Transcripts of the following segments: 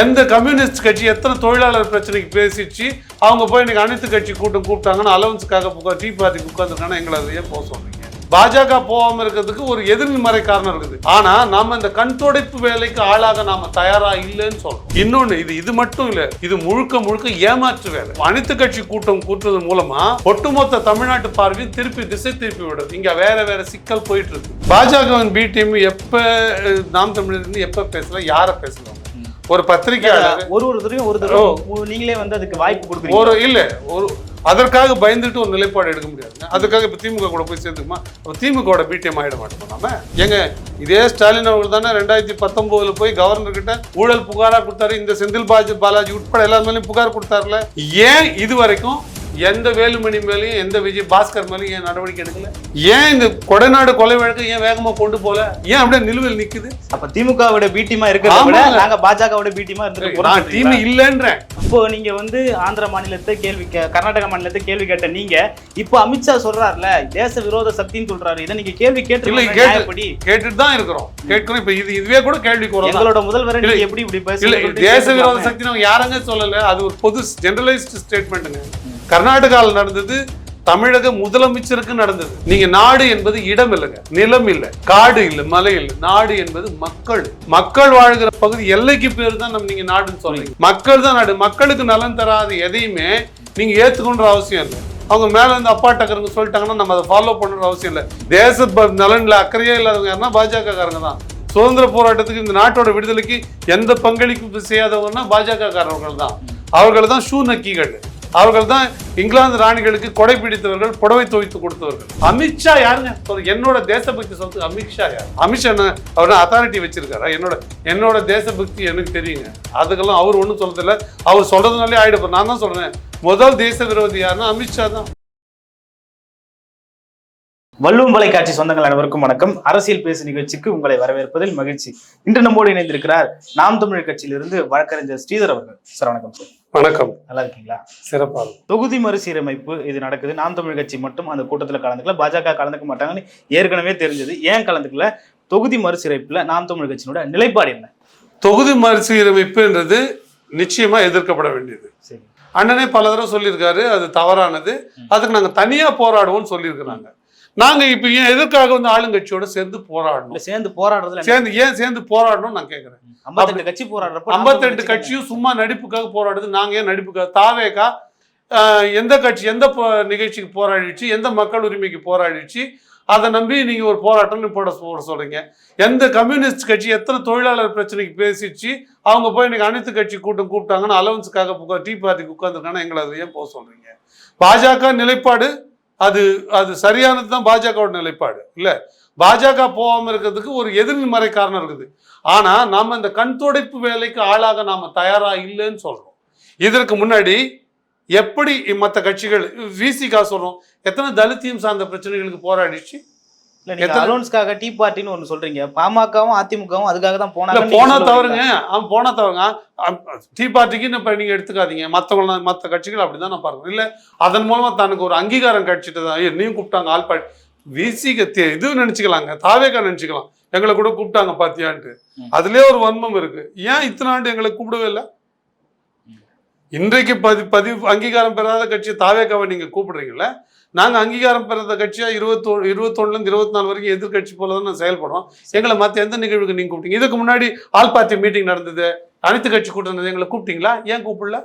எந்த கம்யூனிஸ்ட் கட்சி எத்தனை தொழிலாளர் பிரச்சனைக்கு பேசிச்சு அவங்க போய் இன்னைக்கு அனைத்து கட்சி கூட்டம் கூப்பிட்டாங்கன்னா அலவன்ஸுக்காக டீ பார்ட்டிக்கு உட்காந்துருக்காங்கன்னா எங்களை அதையே போக சொல்றீங்க? பாஜக போகாம இருக்கிறதுக்கு ஒரு எதிர்மறை காரணம் இருக்குது. ஆனா நாம இந்த கண் துடைப்பு வேலைக்கு ஆளாக நாம தயாரா இல்லைன்னு சொல்றோம். இன்னொன்னு இது இது மட்டும் இல்ல இது முழுக்க முழுக்க ஏமாற்று வேலை. அனைத்து கட்சி கூட்டம் கூட்டுறது மூலமா ஒட்டுமொத்த தமிழ்நாட்டு பார்வையும் திருப்பி திசை திருப்பி விடுறது இங்க வேற வேற சிக்கல் போயிட்டு இருக்கு. பாஜகவின் பி டீம் எப்ப நாம் தமிழர் இருந்து எப்ப பேசலாம் யார பேசலாம் ஒரு பத்திரிகையாளர் ஒரு ஒரு தடவையும் ஒரு தடவை நீங்களே வந்து அதுக்கு வாய்ப்பு கொடுக்குறீங்க. ஒரு இல்ல ஒரு அதற்காக பயந்துட்டு ஒரு நிலைப்பாடு எடுக்க முடியாது. அதுக்காக இப்ப திமுக கூட போய் சேர்ந்துக்குமா? அப்ப திமுக பிடிஎம் ஆயிட மாட்டோம் நாம? ஏங்க இதே ஸ்டாலின் அவர்கள் தானே ரெண்டாயிரத்தி பத்தொன்பதுல போய் கவர்னர் கிட்ட ஊழல் புகாரா கொடுத்தாரு. இந்த செந்தில் பாலாஜி பாலாஜி உட்பட எல்லார் மேலயும் புகார் கொடுத்தாருல. ஏன் இது வரைக்கும் எந்த வேலுமணி மேலயும் எந்த விஜய் பாஸ்கர் மேலயும் ஏன் நடவடிக்கை எடுக்கல? ஏன் இந்த கொடைநாடு கொலை வழக்கு ஏன் வேகமா கொண்டு போல? ஏன் அப்படியே நிலுவையில் நிக்குது? அப்ப திமுகவோட பி டீமா இருக்கிறத விட. நாங்க பாஜகவோட பி டீமா இருந்துட்டு நான் டீம் போறோம் இல்லைன்றேன். இப்போ நீங்க வந்து ஆந்திர மாநிலத்தை கேள்வி கர்நாடக மாநிலத்தை கேள்வி கேட்ட நீங்க இப்போ அமித்ஷா சொல்றாருல தேச விரோத சக்தின்னு சொல்றாரு இதை நீங்க கேள்வி கேட்டு கேட்டுட்டு தான் இருக்கிறோம். கேட்கிறோம் இப்ப இது இதுவே கூட கேள்விக்கு வரும் எங்களோட முதல்வரை நீங்க எப்படி இப்படி பேசுறீங்க? தேச விரோத சக்தி நம்ம யாரங்க சொல்லல அது ஒரு பொது ஜெனரலைஸ்டு ஸ்டேட்மெண்ட்டுங்க கர்நாடகாவில் நடந்தது தமிழக முதலமைச்சருக்கு நடந்தது. நீங்க நாடு என்பது இடம் இல்லைங்க நிலம் இல்லை காடு இல்லை மலை இல்லை. நாடு என்பது மக்கள். மக்கள் வாழ்கிற பகுதி எல்லைக்கு பேர் தான் நம்ம நீங்க நாடுன்னு சொல்றீங்க. மக்கள் தான் நாடு. மக்களுக்கு நலன் தராத எதையுமே நீங்க ஏத்துக்கொண்ட அவசியம் இல்லை. அவங்க மேல இருந்து அப்பா டக்கருங்க சொல்லிட்டாங்கன்னா நம்ம அதை ஃபாலோ பண்ணுற அவசியம் இல்லை. தேச நலன்ல அக்கறையே இல்லாதவங்க யாருன்னா பாஜக காரங்க தான். சுதந்திர போராட்டத்துக்கு இந்த நாட்டோட விடுதலைக்கு எந்த பங்களிப்பு செய்யாதவங்கன்னா பாஜக காரர்கள் தான். அவர்கள் தான் ஷூ நக்கிகள். அவர்கள் தான் இங்கிலாந்து ராணிகளுக்கு கொடை பிடித்தவர்கள் புடவை துவைத்து கொடுத்தவர்கள். அமித்ஷா யாருங்க? என்னோட தேசபக்தி சொத்து அமித்ஷா யார்? அமித்ஷா அவர் அத்தாரிட்டி வச்சிருக்காரு? என்னோட என்னோட தேசபக்தி எனக்கு தெரியுங்க. அதுக்கெல்லாம் அவர் ஒன்றும் சொல்றதில்ல அவர் சொல்றதுனாலே ஆயிடப்போ நான் தான் சொல்றேன். முதல் தேச விரோதி யாருன்னா அமித்ஷா தான். வள்ளுவம் தொலைக்காட்சி சொந்தங்கள் அனைவருக்கும் வணக்கம். அரசியல் பேசு நிகழ்ச்சிக்கு உங்களை வரவேற்பதில் மகிழ்ச்சி. இன்று நம்மோடு இணைந்திருக்கிறார் நாம் தமிழர் கட்சியிலிருந்து வழக்கறிஞர் ஸ்ரீதர் அவர்கள். சார் வணக்கம் சார். வணக்கம். நல்லா இருக்கீங்களா? சிறப்பாக தொகுதி மறுசீரமைப்பு இது நடக்குது. நாம் தமிழ் கட்சி மட்டும் அந்த கூட்டத்தில் கலந்துக்கல. பாஜக கலந்துக்க மாட்டாங்கன்னு ஏற்கனவே தெரிஞ்சது. ஏன் கலந்துக்கல? தொகுதி மறுசீரமைப்புல நாம் தமிழ் கட்சியினோட நிலைப்பாடு என்ன? தொகுதி மறுசீரமைப்புன்றது நிச்சயமா எதிர்க்கப்பட வேண்டியது. சரி. அண்ணனே பல தடவை சொல்லியிருக்காரு அது தவறானது. அதுக்கு நாங்க தனியா போராடுவோம்னு சொல்லியிருக்கிறாங்க. நாங்க இப்ப ஏன் எதற்காக வந்து ஆளுங்கட்சியோட சேர்ந்து போராடணும்? சேர்ந்து போராடுறதுல? சேர்ந்து ஏன் சேர்ந்து போராடணும் நான் கேட்கிறேன் ஐம்பத்தெட்டு கட்சி போராடுறப்ப நாம் ஐம்பத்தி தமிழ் ரெண்டு கட்சி கட்சியும் சும்மா நடிப்புக்காக போராடுது நாங்க ஏன் நடிப்புக்காக? தாவேக்கா எந்த கட்சி எந்த நிகழ்ச்சிக்கு போராடிச்சு எந்த மக்கள் உரிமைக்கு போராடிச்சு அதை நம்பி நீங்க ஒரு போராட்டம்னு போட போட சொல்றீங்க. எந்த கம்யூனிஸ்ட் கட்சி எத்தனை தொழிலாளர் பிரச்சனைக்கு பேசிச்சு அவங்க போய் இன்னைக்கு அனைத்து கட்சி கூட்டம் கூப்பிட்டாங்கன்னா அலவன்ஸுக்காக டீ பார்ட்டிக்கு உட்காந்துருக்காங்கன்னா எங்களை அதை ஏன் போக சொல்றீங்க? பாஜக நிலைப்பாடு அது அது சரியானது தான் பாஜகவோட நிலைப்பாடு. இல்லை பாஜக போகாமல் இருக்கிறதுக்கு ஒரு எதிர்மறை காரணம் இருக்குது. ஆனால் நாம் இந்த கண் துடைப்பு வேலைக்கு ஆளாக நாம் தயாராக இல்லைன்னு சொல்கிறோம் இதற்கு முன்னாடி எப்படி மற்ற கட்சிகள் விசிகா சொல்கிறோம் எத்தனை தலித்தியம் சார்ந்த பிரச்சனைகளுக்கு போராடிச்சு? இல்ல நீங்க எத்தனை- அலோன்ஸ்க்காக டீ பார்ட்டின்னு ஒண்ணு சொல்றீங்க. பாமகவும் அதிமுகவும் அதுக்காக தான் போனாங்க போனா தவறுங்க. அவன் போனா தவறுங்க. டீ பார்ட்டிக்கு இப்ப நீங்க எடுத்துக்காதீங்க. மத்தவங்க மத்த கட்சிகள் அப்படிதான் நான் பாருங்க இல்ல அதன் மூலமா தனக்கு ஒரு அங்கீகாரம் கிடைச்சிட்டு தான் நீயும் கூப்பிட்டாங்க. பாட்டி விசிக இது நினைச்சுக்கலாங்க. தாவேக்கா நினைச்சுக்கலாம். எங்களை கூட கூப்பிட்டாங்க பாத்தியான்ட்டு. அதுலயே ஒரு வன்மம் இருக்கு. ஏன் இத்தனை ஆண்டு எங்களை கூப்பிடவே இல்லை? இன்றைக்கு பதி பதிவு அங்கீகாரம் பெறாத கட்சி தாவேக்காவை நீங்க கூப்பிடுறீங்கல்ல நாங்க அங்கீகாரம் பெறாத கட்சியா இருபத்தோ இருபத்தொன்னுல இருந்து இருபத்தி நாலு வரைக்கும் எதிர்கட்சி போல தான் செயல்படுறோம். எங்களை மத்த எந்த நிகழ்வுக்கு நீங்க கூப்பிட்டீங்க. இதுக்கு முன்னாடி ஆல் பார்ட்டி மீட்டிங் நடந்தது. அனைத்து கட்சி கூட்டம் எங்களை கூப்பிட்டீங்களா? ஏன் கூப்பிடல.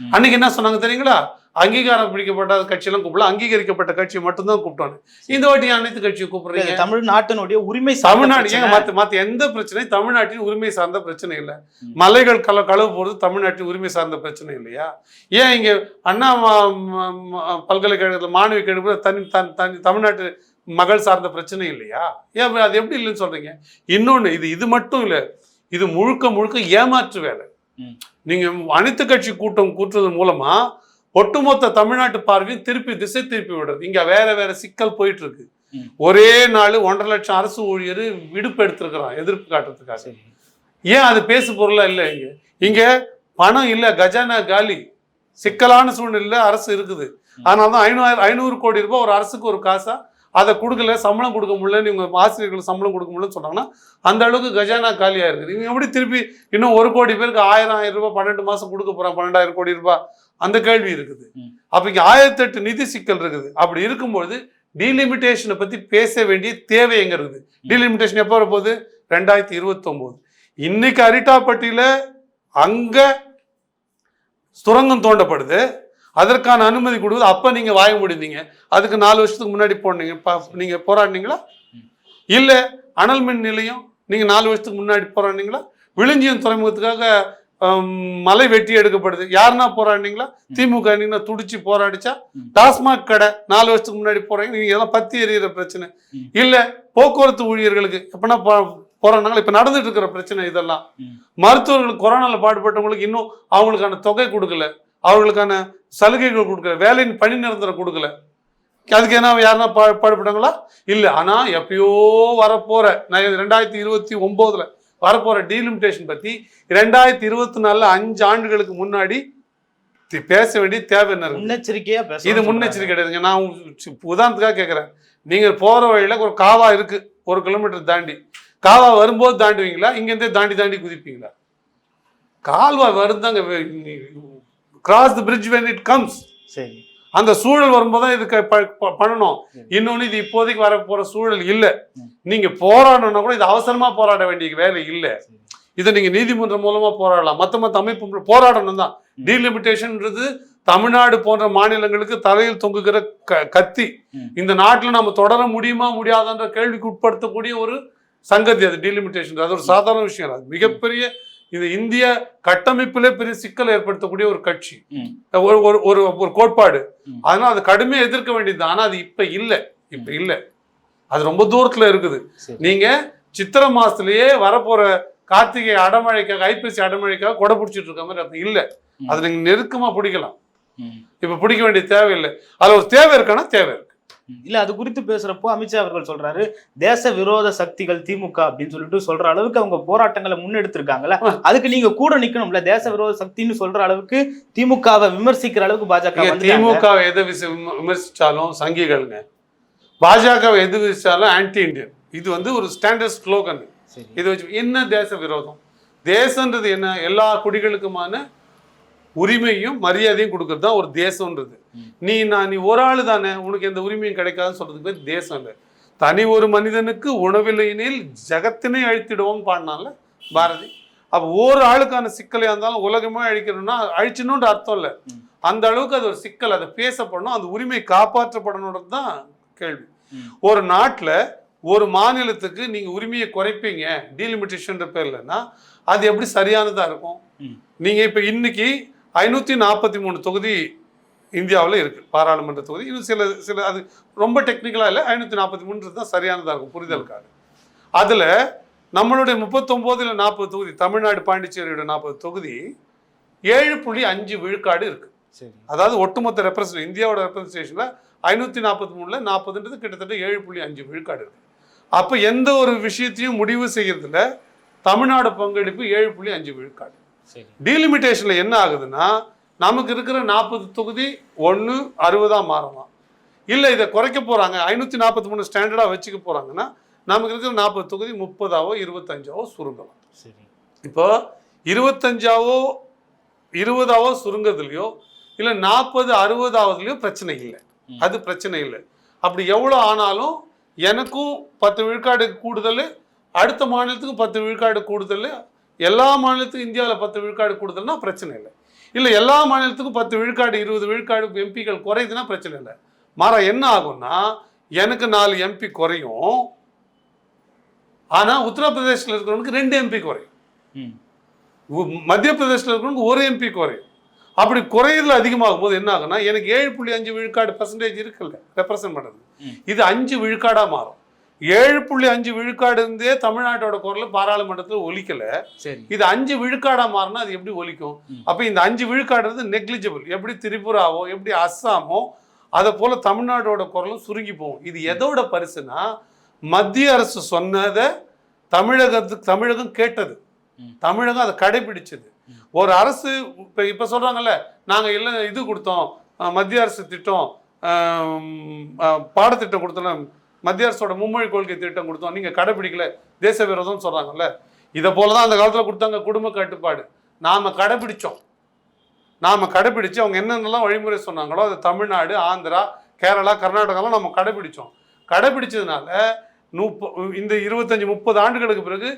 அன்னைக்கு என்ன சொன்னாங்க தெரியுங்களா? அங்கீகாரம் பிடிக்கப்பட்ட கட்சியெல்லாம் கூப்பிடல. அங்கீகரிக்கப்பட்ட கட்சியை மட்டும்தான் கூப்பிட்டோன்னு இந்த வாட்டி ஏன் அனைத்து கட்சியை கூப்பிடுறீங்க? தமிழ்நாட்டுடைய உரிமை தமிழ்நாடு. ஏங்க மத்த மத்த எந்த பிரச்சனை தமிழ்நாட்டின் உரிமை சார்ந்த பிரச்சனை இல்லை. மலைகள் கல கழுவு போறது தமிழ்நாட்டின் உரிமை சார்ந்த பிரச்சனை இல்லையா? ஏன் இங்க அண்ணா பல்கலைக்கழகத்தில் மாணவி கழிவு தனி தன் தனி தமிழ்நாட்டு மகள் சார்ந்த பிரச்சனை இல்லையா? ஏன் அது எப்படி இல்லைன்னு சொல்றீங்க? இன்னொன்னு இது இது மட்டும் இல்லை. இது முழுக்க முழுக்க ஏமாற்று வேலை. நீங்க அனைத்து கட்சி கூட்டம் கூட்டுறது மூலமா ஒட்டுமொத்த தமிழ்நாட்டு பார்வையும் திருப்பி திசை திருப்பி விடுறது. இங்க வேற வேற சிக்கல் போயிட்டு இருக்கு. ஒரே நாள் ஒன்றரை லட்சம் அரசு ஊழியர் விடுப்பு எடுத்திருக்கிறான் எதிர்ப்பு காட்டுறதுக்காக. ஏன் அது பேசு பொருளா இல்லை இங்க? இங்க பணம் இல்ல கஜானா காலி. சிக்கலான சூழ்நிலையில அரசு இருக்குது. அதனால தான் ஐநூறு ஐநூறு கோடி ரூபாய் ஒரு அரசுக்கு ஒரு காசா அதை கொடுக்கல சம்பளம் கொடுக்க முடியலன்னு இவங்க ஆசிரியர்களுக்கு சம்பளம் கொடுக்க முடியலன்னு சொன்னாங்கன்னா அந்த அளவுக்கு கஜானா காலியாக இருக்குது. இவங்க எப்படி திருப்பி இன்னும் ஒரு கோடி பேருக்கு ஆயிரம் ஆயிரம் ரூபாய் பன்னெண்டு மாதம் கொடுக்க போகிறாங்க பன்னெண்டாயிரம் கோடி ரூபாய். அந்த கேள்வி இருக்குது. அப்போ இங்கே ஆயிரத்தெட்டு நிதி சிக்கல் இருக்குது. அப்படி இருக்கும்பொழுது டீலிமிட்டேஷனை பற்றி பேச வேண்டிய தேவை எங்க இருக்குது? டீலிமிட்டேஷன் எப்போ வரப்போகுது? ரெண்டாயிரத்தி இருபத்தொம்போது. இன்னைக்கு அரிட்டாப்பட்டியில் அங்கே சுரங்கம் தோண்டப்படுது. அதற்கான அனுமதி கொடுக்குது. அப்போ நீங்கள் வாய முடிந்தீங்க அதுக்கு நாலு வருஷத்துக்கு முன்னாடி போனீங்க. ப- நீங்க போராடினீங்களா? இல்லை அனல் மின் நிலையம் நீங்கள் நாலு வருஷத்துக்கு முன்னாடி போராடினீங்களா? விழுஞ்சியம் துறைமுகத்துக்காக மலை வெட்டி எடுக்கப்படுது. யாருன்னா போராடினீங்களா? திமுக நீங்க துடிச்சு போராடிச்சா. டாஸ்மாக் கடை நாலு வருஷத்துக்கு முன்னாடி போறாங்க. நீங்க எல்லாம் பத்தி எறிகிற பிரச்சனை. இல்ல போக்குவரத்து ஊழியர்களுக்கு எப்படின்னா போறாங்க இப்ப நடந்துட்டு இருக்கிற பிரச்சனை இதெல்லாம். மருத்துவர்களுக்கு கொரோனால பாடுபட்டவங்களுக்கு இன்னும் அவங்களுக்கான தொகை கொடுக்கல. அவங்களுக்கான சலுகைகள் கொடுக்கல. வேலையின் பணி நிரந்தரம் கொடுக்கல. அதுக்கு என்ன யாருன்னா பா பாடுபட்டாங்களா? இல்லை. ஆனா எப்பயோ வரப்போற நான் ரெண்டாயிரத்தி இருபத்தி ஒன்பதுல வரப்போற டீலிமிட்டேஷன் பத்தி ரெண்டாயிரத்தி இருபத்தி நாலுல அஞ்சு ஆண்டுகளுக்கு முன்னாடி பேச வேண்டிய தேவை என்ன இருக்கு? முன்னெச்சரிக்கையா பேச இது முன்னெச்சரிக்கை கிடையாதுங்க. நான் உதாரணத்துக்காக கேட்குறேன் நீங்க போற வழியில ஒரு காவா இருக்கு. ஒரு கிலோமீட்டர் தாண்டி. காவா வரும்போது தாண்டுவீங்களா? இங்கேருந்தே தாண்டி தாண்டி குதிப்பீங்களா? கால்வாய் வருந்தாங்க. Cross the bridge when it comes சரி. அந்த சூழல் வரும்போது தான் இதுக்கு பண்ணணும் சரி. இன்னொன்னு இது இப்போதைக்கு வர போற சூழல் இல்லை. நீங்க போராடணும்னா கூட இது அவசரமா போராட வேண்டிய வேலை இல்லை. இதை நீங்க நீதிமன்றம் மூலமா போராடலாம் மத்த மத்த அமைப்பு போராடணும் தான். டீலிமிட்டேஷன்ன்றது தமிழ்நாடு போன்ற மாநிலங்களுக்கு தலையில் தொங்குகிற க கத்தி. இந்த நாட்டில் நம்ம தொடர முடியுமா முடியாதான்ற கேள்விக்கு உட்படுத்தக்கூடிய ஒரு சங்கதி அது டீலிமிட்டேஷன் அது ஒரு சாதாரண விஷயம். அது மிகப்பெரிய இது இந்திய கட்டமைப்பிலே பெரிய சிக்கலை ஏற்படுத்தக்கூடிய ஒரு கட்சி. ஒரு ஒரு ஒரு கோட்பாடு. அதனால அது கடுமையாக எதிர்க்க வேண்டியது ஆனா அது இப்ப இல்லை இப்ப இல்லை அது ரொம்ப தூரத்துல இருக்குது. நீங்க சித்திரை மாசத்துலயே வரப்போற கார்த்திகை அடமழைக்காக ஐப்பசி அடமழைக்காக கொடை பிடிச்சிட்டு இருக்க மாதிரி அர்த்தம் இல்லை. அது நீங்க நெருக்கமா பிடிக்கலாம். இப்ப பிடிக்க வேண்டிய தேவை இல்லை அதுல ஒரு தேவை இருக்கானா தேவை. இல்ல அது குறித்து பேசுறப்போ அமித்ஷா அவர்கள் சொல்றாரு தேச விரோத சக்திகள் திமுக அப்படின்னு சொல்லிட்டு சொல்ற அளவுக்கு அவங்க போராட்டங்களை முன்னெடுத்திருக்காங்கல்ல அதுக்கு நீங்க கூட நிக்கணும்ல தேச விரோத சக்தின்னு சொல்ற அளவுக்கு திமுகவை விமர்சிக்கிற அளவுக்கு பாஜக. திமுகவை எதை விமர்சிச்சாலும் சங்கிகள்ங்க. பாஜகவை எது விமர்சிச்சாலும் ஆன்டி இந்தியன் இது வந்து ஒரு ஸ்டாண்டர்ட் ஸ்லோகன். இதை வச்சு என்ன தேச விரோதம்? தேசன்றது என்ன? எல்லா குடிகளுக்குமான உரிமையும் மரியாதையும் கொடுக்கறது தான் ஒரு தேசம்ன்றது. நீ நான் நீ ஒரு ஆளு தானே உனக்கு எந்த உரிமையும் கிடைக்காதுன்னு சொல்றதுக்கு பேர் தேசம் இல்லை தனி ஒரு மனிதனுக்கு உணவில்லையெனில் ஜகத்தினை அழித்திடுவோம் பாடினால பாரதி அப்போ ஒரு ஆளுக்கான சிக்கலையா இருந்தாலும் உலகமே அழிக்கணும்னா அழிச்சணுன்ற அர்த்தம் இல்லை. அந்த அளவுக்கு அது ஒரு சிக்கல் அதை பேசப்படணும் அந்த உரிமை காப்பாற்றப்படணுன்றது தான் கேள்வி. ஒரு நாட்டுல ஒரு மாநிலத்துக்கு நீங்க உரிமையை குறைப்பீங்க டீலிமிட்டேஷன் பேர்லன்னா அது எப்படி சரியானதா இருக்கும் ம். நீங்க இப்ப இன்னைக்கு ஐநூத்தி நாற்பத்தி மூணு தொகுதி இந்தியாவில் இருக்கு. பாராளுமன்ற தொகுதி. இன்னும் சில சில அது ரொம்ப டெக்னிக்கலா இல்லை ஐநூத்தி நாற்பத்தி மூணுன்றது தான் சரியானதா இருக்கும் புரிதலுக்காக. அதுல நம்மளுடைய முப்பத்தொம்போது இல்லை நாற்பது தொகுதி தமிழ்நாடு பாண்டிச்சேரியோட நாற்பது தொகுதி ஏழு புள்ளி அஞ்சு விழுக்காடு இருக்கு. சரி. அதாவது ஒட்டுமொத்த ரெப்ரசன்ட் இந்தியாவோட ரெப்ரசன்டேஷனில் ஐநூற்றி நாற்பத்தி மூணில் நாற்பதுன்றது கிட்டத்தட்ட ஏழு புள்ளி அஞ்சு விழுக்காடு இருக்கு. அப்போ எந்த ஒரு விஷயத்தையும் முடிவு செய்யறதுல தமிழ்நாடு பங்களிப்பு ஏழு புள்ளி அஞ்சு விழுக்காடு. டீலிமிட்டேஷனில் என்ன ஆகுதுன்னா நமக்கு இருக்கிற நாற்பது தொகுதி ஒன்று அறுபதாக மாறலாம். இல்லை இதை குறைக்க போகிறாங்க ஐநூற்றி நாற்பத்தி மூணு ஸ்டாண்டர்டாக வச்சுக்க போகிறாங்கன்னா நமக்கு இருக்கிற நாற்பது தொகுதி முப்பதாவோ இருபத்தஞ்சாவோ சுருங்கலாம். சரி. இப்போ இருபத்தஞ்சாவோ இருபதாவோ சுருங்கதுலையோ இல்லை நாற்பது அறுபதாவதுலையோ பிரச்சனை இல்லை. அது பிரச்சனை இல்லை. அப்படி எவ்வளோ ஆனாலும் எனக்கும் பத்து விழுக்காடு கூடுதல் அடுத்த மாநிலத்துக்கும் பத்து விழுக்காடு கூடுதல் எல்லா மாநிலத்துக்கும் இந்தியாவில் பத்து விழுக்காடு கூடுதல்னா பிரச்சனை இல்லை. இல்லை எல்லா மாநிலத்துக்கும் பத்து விழுக்காடு இருபது விழுக்காடு எம்பிக்கள் குறையுதுன்னா பிரச்சனை இல்லை. மாறா என்ன ஆகும்னா எனக்கு நாலு எம்பி குறையும். ஆனால் உத்தரப்பிரதேசில் இருக்கிறவனுக்கு ரெண்டு எம்பி குறையும். மத்திய பிரதேசத்தில் இருக்கிறவங்க ஒரு எம்பி குறையும். அப்படி குறையதுல அதிகமாகும் போது என்ன ஆகும்னா எனக்கு ஏழு புள்ளி அஞ்சு விழுக்காடு பர்சன்டேஜ் இருக்குல்ல ரெப்ரசன்ட் பண்ணுறது. இது அஞ்சு விழுக்காடா மாறும். ஏழு புள்ளி அஞ்சு விழுக்காடு இருந்தே தமிழ்நாட்டோட குரல் பாராளுமன்றத்தில் ஒலிக்கல. இது அஞ்சு விழுக்காடா மாறினா அது எப்படி ஒலிக்கும். அப்ப இந்த அஞ்சு விழுக்காடுறது நெக்லிஜிபிள் எப்படி திரிபுராவோ எப்படி அஸ்ஸாமோ அதை போல தமிழ்நாடோட குரலும் சுருங்கி போகும். இது எதோட பரிசுனா மத்திய அரசு சொன்னதை தமிழகத்துக்கு தமிழகம் கேட்டது. தமிழகம் அதை கடைபிடிச்சது. ஒரு அரசு இப்ப இப்ப சொல்றாங்கல்ல நாங்க எல்லாம் இது கொடுத்தோம் மத்திய அரசு திட்டம் பாடத்திட்டம் கொடுத்தோம் மத்திய அரசோட மும்மொழி கொள்கை திட்டம் கொடுத்தோம். நீங்க கடைபிடிக்கல தேச விரோதம் சொல்றாங்கல்ல? இதை போல தான் அந்த காலத்துல கொடுத்தாங்க குடும்ப கட்டுப்பாடு. நாம கடைபிடிச்சோம் நாம கடைபிடிச்சு அவங்க என்னென்னலாம் வழிமுறை சொன்னாங்களோ அது தமிழ்நாடு ஆந்திரா கேரளா கர்நாடகாலாம் நம்ம கடைபிடிச்சோம் கடைபிடிச்சதுனால நூப்ப இந்த இருபத்தஞ்சி முப்பது ஆண்டுகளுக்கு பிறகு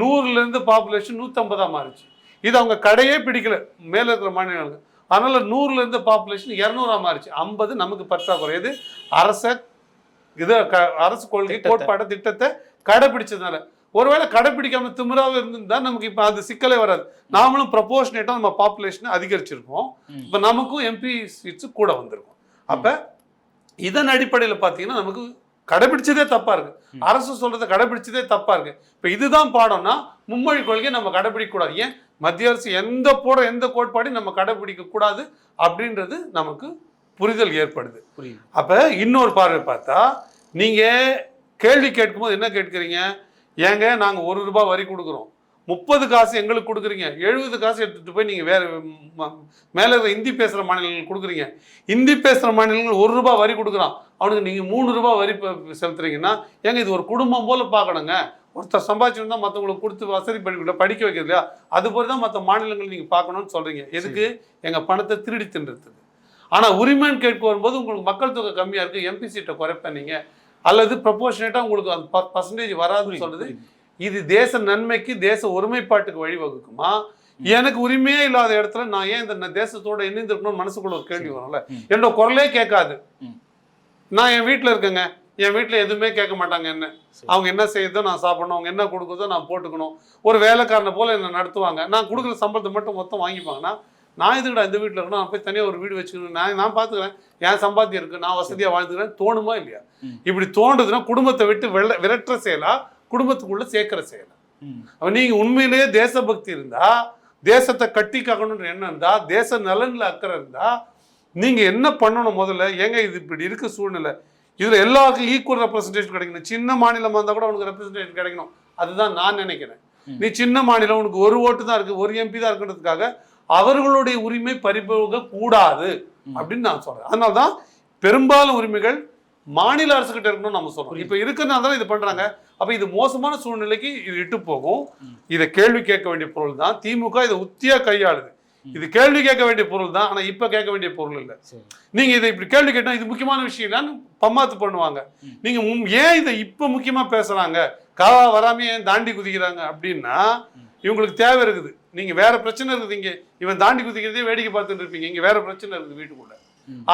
நூறுல இருந்து பாப்புலேஷன் நூற்றம்பதாக மாறிச்சு. இது அவங்க கடையே பிடிக்கல. மேல இருக்கிற மாநிலங்களுக்கு. அதனால நூறுல இருந்து பாப்புலேஷன் இரநூறா மாறிச்சு. ஐம்பது நமக்கு பற்றாக்குறை. இது அரச இது அரசு கொள்கை. கோட்பாடு திட்டத்தை கடைபிடிச்சதுனால. ஒருவேளை கடைபிடிக்காம திமிராக இருந்திருந்தா நமக்கு இப்ப அது சிக்கலே வராது. நாமளும் ப்ரொபோஷனேட்டா நம்ம பாப்புலேஷனை அதிகரிச்சிருப்போம். ம். இப்ப நமக்கும் எம்பி சீட்ஸ் கூட வந்திருக்கும். அப்ப இதன் அடிப்படையில் பார்த்தீங்கன்னா நமக்கு கடைபிடிச்சதே தப்பா இருக்கு. அரசு சொல்றதை கடைபிடிச்சதே தப்பா இருக்கு. இப்ப இதுதான் பாடம்னா மும்மொழி கொள்கையை நம்ம கடைபிடிக்க கூடாது ஏன்? மத்திய அரசு எந்த போட எந்த கோட்பாடையும் நம்ம கடைபிடிக்க கூடாது அப்படின்றது நமக்கு புரிதல் ஏற்படுது. புரியுது. அப்ப இன்னொரு பார்வை பார்த்தா நீங்க கேள்வி கேட்கும்போது என்ன கேட்குறீங்க? ஏங்க நாங்க ஒரு ரூபாய் வரி கொடுக்குறோம். முப்பது காசு எங்களுக்கு கொடுக்குறீங்க. எழுபது காசு எடுத்துட்டு போய் நீங்க வேற மேல இருக்கிற ஹிந்தி பேசுற மாநிலங்களுக்கு கொடுக்குறீங்க. ஹிந்தி பேசுற மாநிலங்கள் ஒரு ரூபாய் வரி கொடுக்குறான். அவனுக்கு நீங்க மூணு ரூபாய் வரி செலுத்துறீங்கன்னா ஏங்க இது ஒரு குடும்பம் போல பார்க்கணுங்க. ஒருத்தர் சம்பாதிச்சிருந்தா மற்றவங்களுக்கு கொடுத்து வசதி பண்ணி படிக்க வைக்கிறது இல்லையா? அது போல தான் மற்ற மாநிலங்கள் நீங்க பார்க்கணும்னு சொல்றீங்க. எதுக்கு? எங்க பணத்தை திருடி தின்றதுக்கு ஆனா உரிமைன்னு கேட்க வரும்போது உங்களுக்கு மக்கள் தொகை கம்மியா இருக்கு எம்பி சீட்டை குறைப்பேன் நீங்க அல்லது ப்ரொபோஷனேட்டா உங்களுக்கு அந்த பர்சன்டேஜ் வராதுன்னு புரியுது. இது தேச நன்மைக்கு தேச ஒருமைப்பாட்டுக்கு வழிவகுக்குமா? எனக்கு உரிமையே இல்லாத இடத்துல நான் ஏன் இந்த தேசத்தோட இணைந்திருக்கணும்னு மனசுக்குள்ள ஒரு கேள்வி வரும்ல. என்னோட குரலே கேட்காது. நான் என் வீட்டில் இருக்கேங்க. என் வீட்டில் எதுவுமே கேட்க மாட்டாங்க என்ன. அவங்க என்ன செய்யுதோ நான் சாப்பிடணும் அவங்க என்ன கொடுக்குதோ நான் போட்டுக்கணும். ஒரு வேலைக்காரனை போல என்னை நடத்துவாங்க. நான் கொடுக்குற சம்பளத்தை மட்டும் மொத்தம் வாங்கிப்பாங்கன்னா நான் எதுக்குடா இந்த வீட்டில் இருக்கணும்? நான் போய் தனியாக ஒரு வீடு வச்சுக்கணும். நான் நான் பார்த்துக்கிறேன் என் சம்பாத்தியம் இருக்கு. நான் வசதியாக வாழ்ந்துக்கிறேன். தோணுமா இல்லையா. இப்படி தோன்றதுன்னா குடும்பத்தை விட்டு வெள்ள விரட்டுற செயலா குடும்பத்துக்குள்ள சேர்க்கிற செயலா. அப்ப நீங்க உண்மையிலேயே தேசபக்தி இருந்தா தேசத்தை கட்டி காக்கணுன்ற எண்ணம் இருந்தா தேச நலன்ல அக்கறை இருந்தா நீங்க என்ன பண்ணணும் முதல்ல? ஏங்க இது இப்படி இருக்க சூழ்நிலை? இதுல எல்லாருக்கும் ஈக்குவல் ரெப்ரஸன்டேஷன் கிடைக்கணும். சின்ன மாநிலமா இருந்தா கூட உனக்கு ரெப்ரஸன்டேஷன் கிடைக்கணும். அதுதான் நான் நினைக்கிறேன். நீ சின்ன மாநிலம் உனக்கு ஒரு ஓட்டு தான் இருக்கு ஒரு எம்பி தான் இருக்குன்றதுக்காக அவர்களுடைய உரிமை பறிபோக கூடாது. அப்படின்னு நான் சொல்றேன். அதனால்தான் பெரும்பாலும் உரிமைகள் மாநில அரசுகிட்ட இருக்கணும்னு நம்ம சொல்றோம். இப்ப இருக்கிறதுனால தான் இது பண்றாங்க. அப்ப இது மோசமான சூழ்நிலைக்கு இது இட்டு போகும். இதை கேள்வி கேட்க வேண்டிய பொருள் தான். திமுக இதை உத்தியா கையாளுது. இது கேள்வி கேட்க வேண்டிய பொருள் தான். ஆனா இப்ப கேட்க வேண்டிய பொருள் இல்ல. நீங்க இதை இப்படி கேள்வி கேட்டா இது முக்கியமான விஷயம் இல்லைன்னு பம்மாத்து பண்ணுவாங்க. நீங்க ஏன் இதை இப்ப முக்கியமா பேசுறாங்க? காவா வராம ஏன் தாண்டி குதிக்கிறாங்க அப்படின்னா. இவங்களுக்கு தேவை இருக்குது. நீங்க வேற பிரச்சனை இருக்குது இங்க. இவன் தாண்டி குதிக்கிறதே வேடிக்கை பார்த்துட்டு இருப்பீங்க. இங்க வேற பிரச்சனை இருக்குது வீட்டுக்குள்ள.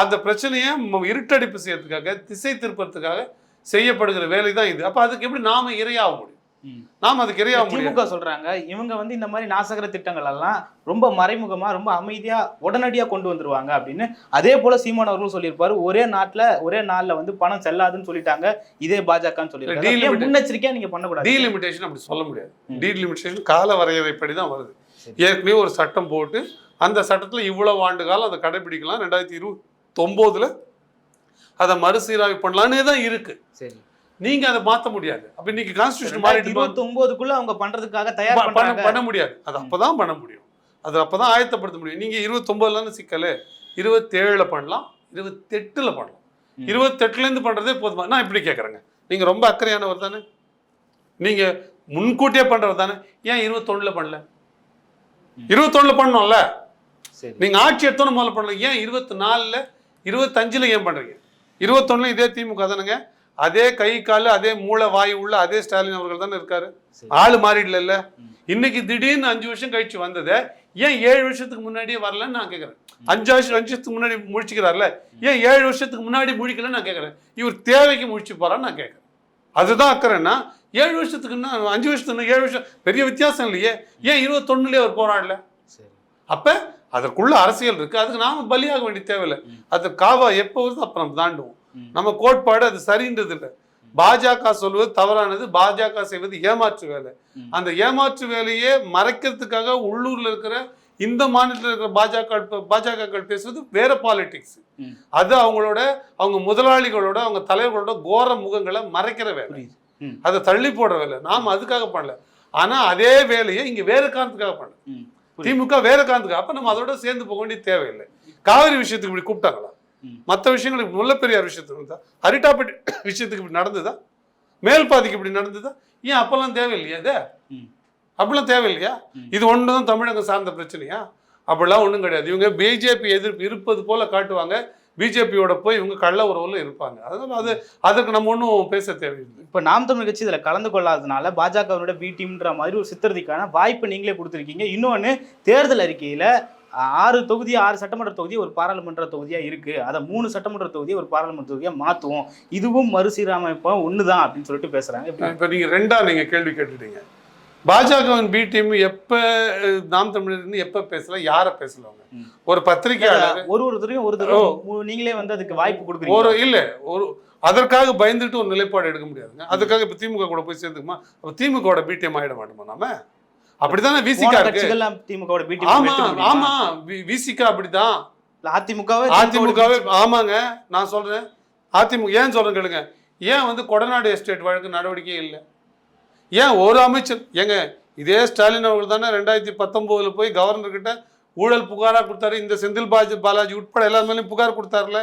அந்த பிரச்சனையை இருட்டடிப்பு செய்யறதுக்காக திசை திருப்பறதுக்காக செய்யப்படுகிற வேலை தான் இது. அப்ப அதுக்கு எப்படி நாம இரையாக முடியும். நாம அதுக்கு இரையாக முடியும் திமுக சொல்றாங்க இவங்க வந்து இந்த மாதிரி நாசகர திட்டங்கள் எல்லாம் ரொம்ப மறைமுகமா ரொம்ப அமைதியா உடனடியா கொண்டு வந்துருவாங்க அப்படின்னு. அதே போல சீமான் அவர்களும் சொல்லியிருப்பாரு ஒரே நாட்டுல ஒரே நாள்ல வந்து பணம் செல்லாதுன்னு சொல்லிட்டாங்க இதே பாஜகன்னு சொல்லியிருக்காங்க. முன்னெச்சரிக்கையா நீங்க பண்ணக்கூடாது? டீலிமிட்டேஷன் அப்படி சொல்ல முடியாது. டீலிமிட்டேஷன் கால வரையறைப்படி தான் வருது. ஏற்கனவே ஒரு சட்டம் போட்டு அந்த சட்டத்துல இவ்வளவு ஆண்டு காலம் அதை கடைபிடிக்கலாம். ரெண்டாயிரத்தி இருபத்தொம்போதுல அதை மறுசீராய்வு பண்ணலான்னே தான் இருக்கு. சரி. நீங்க அதை மாத்த முடியாது. அப்ப இன்னைக்கு கான்ஸ்டியூஷன் மாறிட்டு போகுது. இருபத்தி ஒன்பதுக்குள்ள அவங்க பண்றதுக்காக தயார் பண்ண முடியாது. அது அப்பதான் பண்ண முடியும். அது அப்பதான் ஆயத்தப்படுத்த முடியும். நீங்க இருபத்தொன்பதுல சிக்கல்? இருபத்தேழுல பண்ணலாம். இருபத்தெட்டுல பண்ணலாம். இருபத்தெட்டுல இருந்து பண்றதே போதுமா? நான் இப்படி கேக்குறேங்க. நீங்க ரொம்ப அக்கறையானவர் தானே? நீங்க முன்கூட்டியே பண்றவர் தானே? ஏன் இருபத்தொன்னுல பண்ணல. இருபத்தொன்னுல பண்ணோம்ல. நீங்க ஆட்சி எடுத்தோன்னு முதல்ல பண்ணல ஏன் இருபத்தி நாலுல இருபத்தஞ்சுல ஏன் பண்றீங்க? இருபத்தொன்னுல இதே திமுக தானுங்க. அதே கை கால் அதே மூளை வாய் உள்ள அதே ஸ்டாலின் அவர்கள் தானே இருக்காரு. ஆளு மாறிடல. இன்னைக்கு திடீர்னு அஞ்சு வருஷம் கழிச்சு வந்தது. ஏன் ஏழு வருஷத்துக்கு முன்னாடியே வரலன்னு நான் கேட்கறேன் அஞ்சு வருஷம் அஞ்சு வருஷத்துக்கு முன்னாடி முழிச்சுக்கிறார்ல ஏன் ஏழு வருஷத்துக்கு முன்னாடி முழிக்கலன்னு நான் கேட்கறேன் இவர் தேவைக்கு முழிச்சு போறான்னு நான் கேட்கறேன் அதுதான் அக்கறைன்னா ஏழு வருஷத்துக்குன்னா அஞ்சு வருஷத்துக்கு ஏழு வருஷம் பெரிய வித்தியாசம் இல்லையே. ஏன் இருபத்தொன்னுலயே அவர் போராடல? சரி. அப்ப அதற்குள்ள அரசியல் இருக்கு. அதுக்கு நாம பலியாக வேண்டிய தேவையில்லை. அது காவா எப்போ வருது அப்ப நம்ம தாண்டுவோம். நம்ம கோட்பாடு அது சரின்றது இல்லை. பாஜக சொல்வது தவறானது. பாஜக செய்வது ஏமாற்று வேலை. அந்த ஏமாற்று வேலையை மறைக்கிறதுக்காக உள்ளூர்ல இருக்கிற இந்த மாநிலத்தில் இருக்கிற பாஜக பாஜகக்கள் பேசுவது வேற பாலிடிக்ஸ் ம். அது அவங்களோட அவங்க முதலாளிகளோட அவங்க தலைவர்களோட கோர முகங்களை மறைக்கிற வேலை. அதை தள்ளி போடுற வேலை நாம் அதுக்காக பண்ணல. ஆனா அதே வேலையை இங்க வேற காரணத்துக்காக பண்ணல. திமுக வேற காரணத்துக்காக. அப்ப நம்ம அதோட சேர்ந்து போக வேண்டிய தேவையில்லை. காவிரி விஷயத்துக்கு இப்படி கூப்பிட்டாங்களா. மற்ற விஷயங்களுக்கு முல்லைப்பெரியார் விஷயத்துக்கு வந்தா ஹரிட்டாப்பட்டி விஷயத்துக்கு இப்படி நடந்ததா? மேல்பாதிக்கு இப்படி நடந்ததா? ஏன் அப்பெல்லாம் தேவையில்லையா இது. அப்படிலாம் தேவையில்லையா. இது ஒன்று தான் தமிழகம் சார்ந்த பிரச்சனையா? அப்படிலாம் ஒன்றும் கிடையாது. இவங்க பிஜேபி எதிர்ப்பு இருப்பது போல காட்டுவாங்க. பிஜேபியோட போய் இவங்க கள்ள உறவுல இருப்பாங்க. அதனால அது அதுக்கு நம்ம ஒன்றும் பேச தேவையில்லை. இப்ப நாம் தமிழ் கட்சி இதுல கலந்து கொள்ளாததுனால பாஜகவினோட பி டீம்ன்ற மாதிரி ஒரு சித்திரத்துக்கான வாய்ப்பு நீங்களே கொடுத்துருக்கீங்க. இன்னொன்னு தேர்தல் அறிக்கையில ஆறு தொகுதி ஆறு சட்டமன்ற தொகுதி ஒரு பாராளுமன்ற தொகுதியா இருக்கு. அதை மூணு சட்டமன்ற தொகுதியை ஒரு பாராளுமன்ற தொகுதியா மாத்துவோம். இதுவும் மறுசீரமைப்பும் ஒண்ணுதான் அப்படின்னு சொல்லிட்டு பேசுறாங்க. இப்ப இப்போ நீங்க ரெண்டா நீங்க கேள்வி கேட்டுட்டீங்க. பாஜகவின் பி டீம் எப்ப நாம் தமிழர்னு எப்ப பேசல யார பேசலவங்க ம். ஒரு பத்திரிகையாளர். ஒரு ஒரு தடவையும் ஒரு தடவை நீங்களே வந்து அதுக்கு வாய்ப்பு ஒரு கொடுக்குறீங்க இல்ல ஒரு அதற்காக பயந்துட்டு ஒரு நிலைப்பாடு எடுக்க முடியாதுங்க. அதுக்காக இப்ப திமுக கூட போய் சேர்ந்துக்குமா? அப்ப திமுகவோட பி டீம் ஆயிட மாட்டோமா நாம? அப்படித்தானே விசிகா இருக்கு? திமுகவோட பி ஆமா டீம் ஆமா விசிகா அப்படிதான். அதிமுகவே அதிமுகவே ஆமாங்க நான் சொல்றேன். அதிமுக ஏன் சொல்றேன் கேளுங்க. ஏன் வந்து கொடநாடு எஸ்டேட் வழக்கு நடவடிக்கை இல்லை? ஏன் ஒரு அமைச்சர்? ஏங்க இதே ஸ்டாலின் அவர்கள் தானே ரெண்டாயிரத்தி பத்தொன்பதுல போய் கவர்னர் கிட்ட ஊழல் புகாரா கொடுத்தாரு இந்த செந்தில் பாலாஜி பாலாஜி உட்பட எல்லா மேலேயும் புகார் கொடுத்தாருல?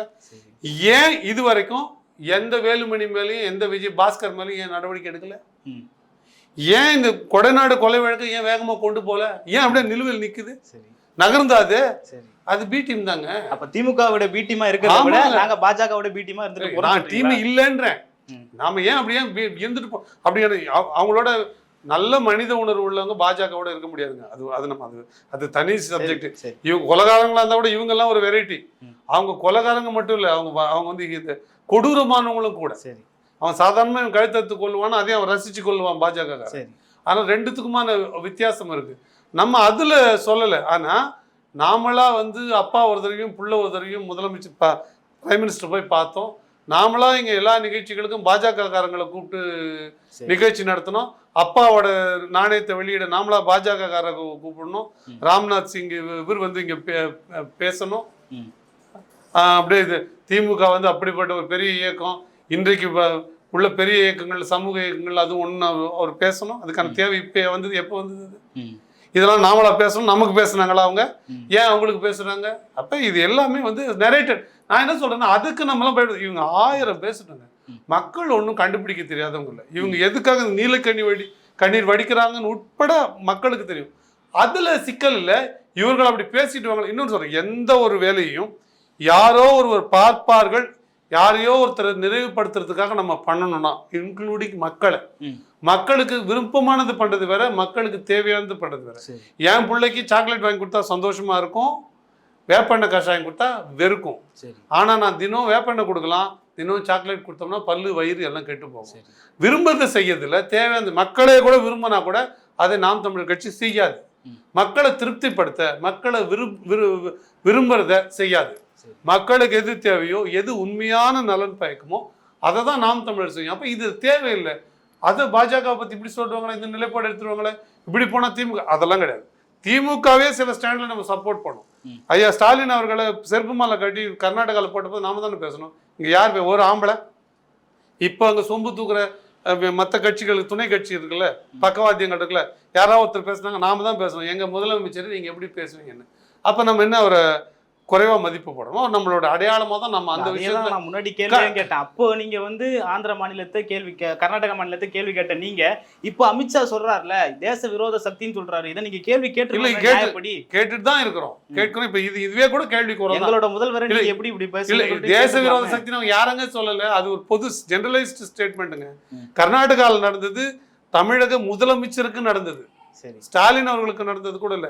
ஏன் இது வரைக்கும் எந்த வேலுமணி மேலேயும் எந்த விஜய் பாஸ்கர் மேலேயும் ஏன் நடவடிக்கை எடுக்கல. ஏன் இந்த கொடநாடு கொலை வழக்கு ஏன் வேகமா கொண்டு போல? ஏன் அப்படியே நிலுவையில் நிக்குது? சரி. நகர்ந்தா அது? அது பி டீம் தாங்க. அப்ப திமுகவோட பி டீமா இருக்கிறத விட. நாங்க பாஜகவோட பி டீமா இருந்துட்டு நான் டீம் இல்லைன்றேன். நாம ஏன் அப்படியே இருந்துட்டு போ அப்படி அவ- அவங்களோட நல்ல மனித உணர்வு உள்ளவங்க பாஜகவோட இருக்க முடியாதுங்க. அது அது நம்ம அது அது தனி சப்ஜெக்ட் இவங்க கொலகாரங்களா இருந்தா கூட இவங்க எல்லாம் ஒரு வெரைட்டி. அவங்க கொலகாரங்க மட்டும் இல்ல அவங்க அவங்க வந்து கொடூரமானவங்களும் கூட. சரி. அவன் சாதாரணமா இவன் கழுத்தத்து கொள்வான் அதையும் அவன் ரசிச்சு கொள்வான் பாஜக சரி. ஆனா ரெண்டுத்துக்குமான வித்தியாசம் இருக்கு. நம்ம அதுல சொல்லலை. ஆனா நாமளா வந்து அப்பா ஒரு தடவையும் புள்ள ஒரு தடவையும் முதலமைச்சர் பிரைம் மினிஸ்டர் போய் பார்த்தோம். நாமளா இங்க எல்லா நிகழ்ச்சிகளுக்கும் பாஜக காரங்களை கூப்பிட்டு. நிகழ்ச்சி நடத்தினோம். அப்பாவோட நாணயத்தை வெளியிட நாமளா பாஜக காரரை கூப்பிடணும். ராம்நாத் சிங் இவர் வந்து இங்க பேசணும். அப்படியே இது திமுக வந்து அப்படிப்பட்ட ஒரு பெரிய இயக்கம். இன்றைக்கு உள்ள பெரிய இயக்கங்கள் சமூக இயக்கங்கள் அது ஒன்று அவர் பேசணும். அதுக்கான தேவை இப்போ வந்தது எப்போ வந்தது. இதெல்லாம் நாமளா பேசணும் நமக்கு பேசுனாங்களா அவங்க. ஏன் அவங்களுக்கு பேசுறாங்க? அப்ப இது எல்லாமே வந்து நரேட்டட் நான் என்ன சொல்றேன்னா அதுக்கு நம்மளாம் பயப்படு இவங்க ஆயிரம் பேசிட்டாங்க. மக்கள் ஒன்றும் கண்டுபிடிக்க தெரியாதவங்க இல்லை. இவங்க எதுக்காக நீலக்கண்ணி வடி கண்ணீர் வடிக்கிறாங்கன்னு உட்பட மக்களுக்கு தெரியும். அதுல சிக்கல் இல்லை. இவர்கள் அப்படி பேசிட்டு வாங்க. இன்னொன்று சொல்றேன். எந்த ஒரு வேலையும் யாரோ ஒருவர் பார்ப்பார்கள். யாரையோ ஒருத்தரை நிறைவுபடுத்துறதுக்காக நம்ம பண்ணணும்னா இன்க்ளூடிங் மக்களை. மக்களுக்கு விருப்பமானது பண்றது வேற மக்களுக்கு தேவையானது பண்றது வேற. என் பிள்ளைக்கு சாக்லேட் வாங்கி கொடுத்தா சந்தோஷமா இருக்கும். வேப்பெண்ணெய் கஷாயம் கொடுத்தா வெறுக்கும். சரி. ஆனா நான் தினம் வேப்பெண்ணெய் கொடுக்கலாம் தினம் சாக்லேட் கொடுத்தோம்னா பல்லு வயிறு எல்லாம் கெட்டு போகும். விரும்புறதை செய்யறதில்ல தேவையான மக்களே கூட விரும்பினா கூட அதை நாம் தமிழர் கட்சி செய்யாது. மக்களை திருப்திப்படுத்த மக்களை விரு விரும்புறத செய்யாது. மக்களுக்கு எது தேவையோ எது உண்மையான நலன் பயக்குமோ அதை தான் நாம் தமிழர் செய்யும். அப்போ இது தேவையில்லை. அதை பாஜக பத்தி இப்படி சொல்றாங்களே இந்த நிலைப்பாடு எடுத்துருவாங்களே இப்படி போனா திமுக அதெல்லாம் கிடையாது. திமுகவே சில ஸ்டாண்ட்ல நம்ம சப்போர்ட் பண்ணோம். ஐயா ஸ்டாலின் அவர்களை செருப்பு மாலை கட்டி கர்நாடகாவில் போட்டப்போ நாம தானே பேசணும். இங்க யார் ஒரு ஆம்பளை. இப்போ அங்க சொம்பு தூக்குற மற்ற கட்சிகளுக்கு துணை கட்சி இருக்குல்ல பக்கவாத்தியங்கள் இருக்குல்ல யாராவது ஒருத்தர் பேசுனாங்க நாம தான் பேசணும். எங்க முதலமைச்சர் நீங்க எப்படி பேசுவீங்கன்னு. அப்ப நம்ம என்ன அவரை குறைவா மதிப்பு போடணும். நம்மளோட அடையாளமா தான் நம்ம அந்த விஷயத்துல நான் முன்னாடி கேள்வியும் கேட்டேன். அப்போ நீங்க வந்து ஆந்திர மாநிலத்தை கேள்வி கர்நாடக மாநிலத்தை கேள்வி கேட்ட நீங்க இப்போ அமித்ஷா சொல்றாருல தேச விரோத சக்தின்னு சொல்றாரு. இதை நீங்க கேள்வி இல்ல, கேட்டு கேட்டு- நியாயப்படி கேட்டுட்டு தான் இருக்கிறோம் கேட்கிறோம் இப்ப இது இதுவே கூட கேள்வி குறை தான். எங்களோட முதல்வரை எப்படி இப்படி பேசுறீங்க தேச விரோத சக்தி நம்ம யாரங்க சொல்லல. அது ஒரு பொது ஜெனரலைஸ்டு ஸ்டேட்மெண்ட்டுங்க. கர்நாடகாவில் நடந்தது தமிழக முதலமைச்சருக்கு நடந்தது. சரி. ஸ்டாலின் அவர்களுக்கு நடந்தது கூட இல்ல.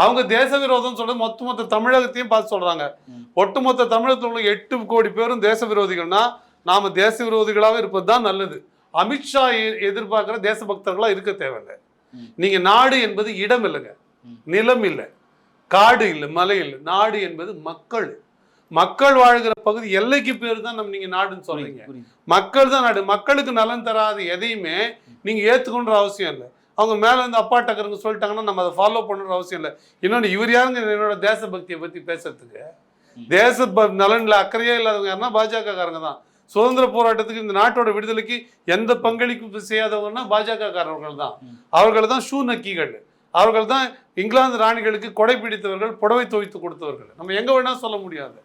அவங்க தேச விரோதம் சொல்றது மொத்த மொத்த தமிழகத்தையும் பார்த்து சொல்றாங்க. ஒட்டுமொத்த தமிழகத்தில் உள்ள எட்டு கோடி பேரும் தேச விரோதிகள்னா நாம தேச விரோதிகளாக இருப்பது தான் நல்லது அமித்ஷா எதிர்பார்க்கிற தேசபக்தர்களா இருக்க தேவையில்லை. நீங்க நாடு என்பது இடம் இல்லைங்க. நிலம் இல்லை. காடு இல்லை மலை இல்லை. நாடு என்பது மக்கள். மக்கள் வாழ்கிற பகுதி எல்லைக்கு பேர் தான் நம்ம நீங்க நாடுன்னு சொல்றீங்க. மக்கள் தான் நாடு. மக்களுக்கு நலன் தராத எதையுமே நீங்க ஏத்துக்கணுன்ற அவசியம் இல்லை. அவங்க மேல இருந்து அப்பா டக்கருங்க சொல்லிட்டாங்கன்னா நம்ம அதை ஃபாலோ பண்ணணுன்ற அவசியம் இல்லை. இன்னொன்று இவர் யாருங்க என்னோட தேசபக்தியை பத்தி பேசுறதுக்கு. தேச நலன்ல அக்கறையே இல்லாதவங்க யாருன்னா பாஜக காரங்க தான். சுதந்திர போராட்டத்துக்கு இந்த நாட்டோட விடுதலைக்கு எந்த பங்களிப்பு செய்யாதவங்கன்னா பாஜக காரர்கள் தான். அவர்கள் தான் ஷூ நக்கிகள். அவர்கள் தான் இங்கிலாந்து ராணிகளுக்கு கொடை பிடித்தவர்கள் புடவை துவைத்து கொடுத்தவர்கள். நம்ம எங்க வேணா சொல்ல முடியாது.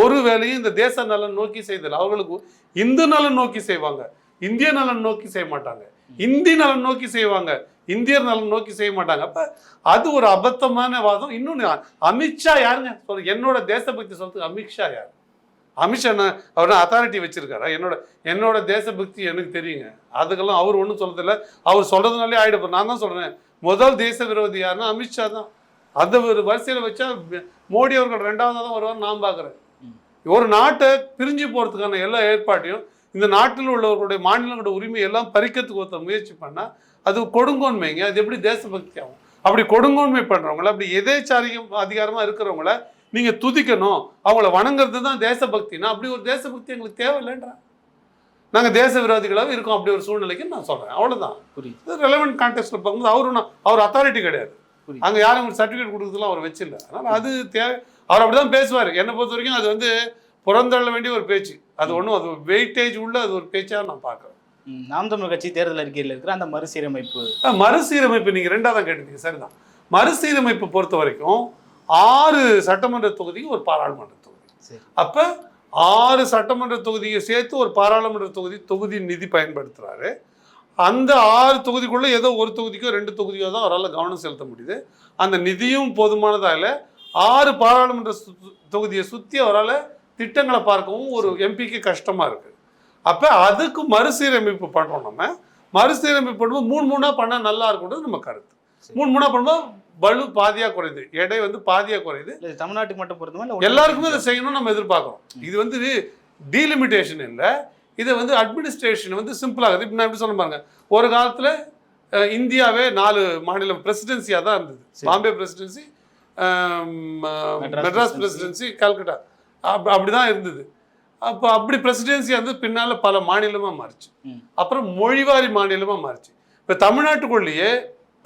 ஒரு வேலையும் இந்த தேச நலன் நோக்கி செய்தல். அவர்களுக்கு இந்து நலன் நோக்கி செய்வாங்க. இந்திய நலன் நோக்கி செய்ய மாட்டாங்க. இந்தி நலன் நோக்கி செய்வாங்க. இந்தியர் நலன் நோக்கி செய்ய மாட்டாங்க. அப்ப அது ஒரு அபத்தமான வாதம். இன்னொன்னு அமித்ஷா யாருங்க? சொல்லு என்னோட தேசபக்தி சொல்றதுக்கு அமித்ஷா யார்? அமித்ஷா அவர் அத்தாரிட்டி வச்சிருக்காரா? என்னோட என்னோட தேசபக்தி எனக்கு தெரியுங்க. அதுக்கெல்லாம் அவர் ஒன்றும் சொல்றதில்ல அவர் சொல்றதுனாலே ஆயிடுப்போம் நான் தான் சொல்றேன். முதல் தேச விரோதி யாருன்னா அமித்ஷா தான். அந்த ஒரு வரிசையில் வச்சா மோடி அவர்கள் ரெண்டாவதாக தான் வருவார் நான் பார்க்குறேன் ஒரு நாட்டை பிரிஞ்சு போகிறதுக்கான எல்லா ஏற்பாட்டையும் இந்த நாட்டில் உள்ளவர்களுடைய மாநிலங்களோட உரிமை எல்லாம் பறிக்கிறதுக்கு ஒருத்த முயற்சி பண்ணால் அது கொடுங்கோன்மைங்க. அது எப்படி தேசபக்தி ஆகும்? அப்படி கொடுங்கோன்மை பண்ணுறவங்கள அப்படி எதேச்சாரியம் அதிகாரமாக இருக்கிறவங்கள நீங்கள் துதிக்கணும். அவங்கள வணங்குறது தான் தேசபக்தினா அப்படி ஒரு தேசபக்தி எங்களுக்கு தேவையில்லைன்றேன் நாங்கள் தேச விரோதிகளாக இருக்கோம். அப்படி ஒரு சூழ்நிலைக்கு நான் சொல்கிறேன் அவ்வளோதான் புரியுது. ரெலவெண்ட் கான்டெக்ட்ல பார்க்கும்போது அவரும் அவர் அத்தாரிட்டி கிடையாது. அங்க யாரும் சர்டிஃபிகேட் கொடுக்குறதுலாம் அவர் வச்சில்ல. அதனால அது தேவை அவர் அப்படிதான் பேசுவார். என்னை பொறுத்த வரைக்கும் அது வந்து புறந்தள்ள வேண்டிய ஒரு பேச்சு. அது ஒன்றும் அது வெயிட்டேஜ் உள்ள அது ஒரு பேச்சா நான் பார்க்குறேன். நாம் தமிழர் கட்சி தேர்தல் அறிக்கையில் இருக்கிற அந்த மறுசீரமைப்பு. மறுசீரமைப்பு நீங்க ரெண்டாவது கேட்டீங்க சரிதான். மறுசீரமைப்பு பொறுத்த வரைக்கும் ஆறு சட்டமன்ற தொகுதிக்கு ஒரு பாராளுமன்ற தொகுதி. அப்ப ஆறு சட்டமன்ற தொகுதியை சேர்த்து ஒரு பாராளுமன்ற தொகுதி தொகுதி நிதி பயன்படுத்துறாரு. அந்த ஆறு தொகுதிக்குள்ள ஏதோ ஒரு தொகுதிக்கோ ரெண்டு தொகுதியோ தான் அவரால் கவனம் செலுத்த முடியுது. அந்த நிதியும் போதுமானதா இல்லை ஆறு பாராளுமன்ற தொகுதியை சுற்றி அவரால் திட்டங்களை பார்க்கவும் ஒரு எம்பிக்கு கஷ்டமா இருக்கு. அப்ப அதுக்கு மறுசீரமைப்பு பண்றோம் நம்ம. மறுசீரமைப்பு பண்ணும்போது மூணு மூணா பண்ணா நல்லா இருக்கும்ன்றது நம்ம கருத்து. மூணு மூணா பண்ணும்போது பலு பாதியா குறையுது. எடை வந்து பாதியா குறையுது. தமிழ்நாட்டுக்கு மட்டும் பொருத்தமா இல்ல எல்லாருக்குமே அதை செய்யணும்னு நம்ம எதிர்பார்க்கிறோம். இது வந்து டீலிமிட்டேஷன் இல்லை. இதை வந்து அட்மினிஸ்ட்ரேஷன் வந்து சிம்பிளாகுது இப்போ நான் எப்படி சொல்ல பாருங்க. ஒரு காலத்தில் இந்தியாவே நாலு மாநிலம் பிரசிடென்சியாக தான் இருந்தது. பாம்பே பிரசிடென்சி மெட்ராஸ். பிரசிடென்சி கல்கட்டா. அப்ப அப்படி தான் இருந்தது. அப்போ அப்படி பிரசிடென்சி வந்து பின்னால் பல மாநிலமாக மாறிச்சு. அப்புறம் மொழிவாரி மாநிலமாக மாறிச்சு. இப்போ தமிழ்நாட்டுக்குள்ளேயே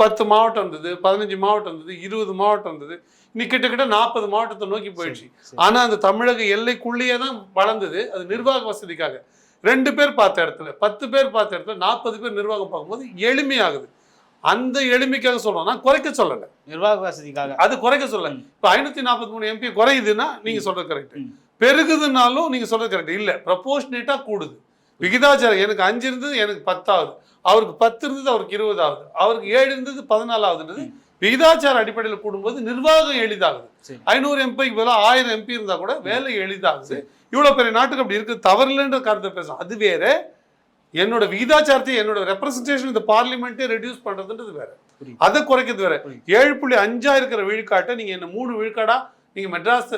பத்து மாவட்டம் இருந்தது பதினஞ்சு மாவட்டம் இருந்தது இருபது மாவட்டம் இருந்தது இன்னைக்கு கிட்டத்தட்ட நாற்பது மாவட்டத்தை நோக்கி போயிடுச்சு. சரி. ஆனா அந்த தமிழக எல்லைக்குள்ளேயே தான் வளர்ந்தது. அது நிர்வாக வசதிக்காக. ரெண்டு பேர் பார்த்த இடத்துல பத்து பேர் பார்த்த இடத்துல நாற்பது பேர் நிர்வாகம் பார்க்கும்போது எளிமையாகுது. அந்த எளிமைக்காக சொல்றோம். நான் குறைக்க சொல்லலை. நிர்வாக வசதிக்காக. அது குறைக்க சொல்லல. இப்போ ஐநூத்தி நாற்பத்தி மூணு எம்பி குறையுதுன்னா நீங்க சொல்றது கரெக்ட் ம். பெருகுதுனாலும் நீங்க சொல்றது கரெக்ட் இல்ல ப்ரப்போர்ஷனேட்டா கூடுது. விகிதாச்சாரம் எனக்கு அஞ்சு இருந்தது எனக்கு பத்தாவது. அவருக்கு பத்து இருந்தது அவருக்கு இருபதாவது. அவருக்கு ஏழு இருந்தது பதினாலாவதுன்றது. விகிதாச்சார அடிப்படையில் கூடும்போது நிர்வாகம் எளிதாகுது. ஐநூறு எம்பிக்கு பதிலாக ஆயிரம் எம்பி இருந்தா கூட வேலை எளிதாகுது. இவ்வளவு பெரிய நாட்டுக்கு அப்படி இருக்கு தவறில்லைன்ற கருத்தை பேசும் அது வேற. என்னோட விகிதாச்சாரத்தை என்னோட ரெப்ரசன்டேஷன் இந்த பார்லிமெண்ட்டே ரெடியூஸ் பண்றதுன்றது வேற. அதை குறைக்கிறது வேற. ஏழு புள்ளி அஞ்சா இருக்கிற விழுக்காட்டை நீங்க என்ன மூணு விழுக்காடா நீங்க மெட்ராஸ்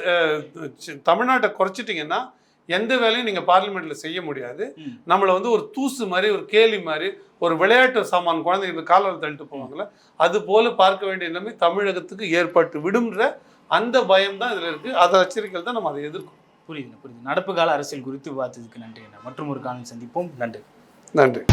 தமிழ்நாட்டை குறைச்சிட்டீங்கன்னா எந்த வேலையும் நீங்க பார்லிமெண்ட்ல செய்ய முடியாது. நம்மளை வந்து ஒரு தூசு மாதிரி ஒரு கேலி மாதிரி ஒரு விளையாட்டு சாமான் குழந்தைங்களுக்கு காலால் தள்ளிட்டு போவாங்கல்ல அது போல பார்க்க வேண்டிய நிலைமை தமிழகத்துக்கு ஏற்பட்டு விடும்ன்ற அந்த பயம் தான் இதுல இருக்கு அதை எச்சரிக்கையில் தான் நம்ம அதை எதிர்க்கும் புரியுது புரியுது நடப்பு கால அரசியல் குறித்து பார்த்ததுக்கு நன்றி அண்ணா. மற்றும் ஒரு காலம் சந்திப்போம் நன்றி நன்றி.